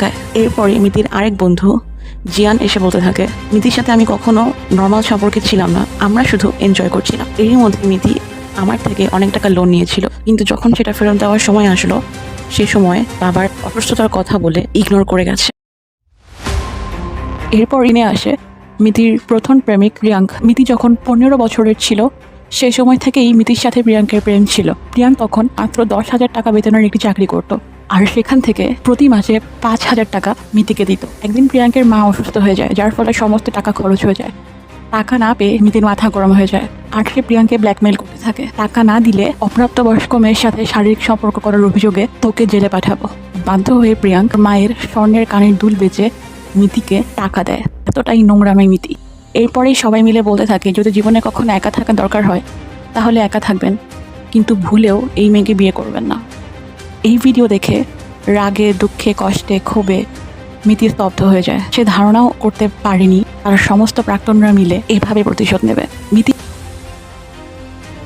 তাকায় এরপরে মিতির আরেক বন্ধু জিয়ান এসে বলতে থাকে, মিতির সাথে আমি কখনো নর্মাল সম্পর্কে ছিলাম না, আমরা শুধু এনজয় করছিলাম। এরই মধ্যে মিতি আমার থেকে অনেক টাকা লোন নিয়েছিল, কিন্তু যখন সেটা ফেরত দেওয়ার সময় আসলো, সে সময় বাবার অসুস্থতার কথা বলে ইগনোর করে গেছে। এরপর ইনে আসে, মিতির প্রথম প্রেমিক প্রিয়াঙ্ক। মিতি যখন পনেরো বছরের ছিল সেই সময় থেকেই মিতির সাথে প্রিয়াঙ্কের প্রেম ছিল। প্রিয়াঙ্ক তখন মাত্র দশ হাজার টাকা বেতনের একটি চাকরি করত। আর সেখান থেকে প্রতি মাসে পাঁচ হাজার টাকা মিতিকে দিত। একদিন প্রিয়াঙ্কের মা অসুস্থ হয়ে যায়, যার ফলে সমস্ত টাকা খরচ হয়ে যায়। টাকা না পেয়ে মিতির মাথা গরম হয়ে যায়। আর সে প্রিয়াঙ্কে ব্ল্যাকমেল করতে থাকে। টাকা না দিলে অপ্রাপ্তবয়স্ক মেয়ের সাথে শারীরিক সম্পর্ক করার অভিযোগে তোকে জেলে পাঠাবো। বাধ্য হয়ে প্রিয়াঙ্ক মায়ের স্বর্ণের কানের দুল বেচে মিতিকে টাকা দেয়। এতটাই নোংরামে মিতি। এরপরেই সবাই মিলে বলতে থাকে, যদি জীবনে কখনো একা থাকা দরকার হয়, তাহলে একা থাকবেন। কিন্তু ভুলেও এই মেয়েকে বিয়ে করবেন না। এই ভিডিও দেখে রাগে, দুঃখে, কষ্টে, ক্ষোভে স্তব্ধ হয়ে যায়। সে ধারণাও করতে পারেনি। তার সমস্ত প্রাক্তনরা মিলে এভাবে প্রতিশোধ নেবে। মিতি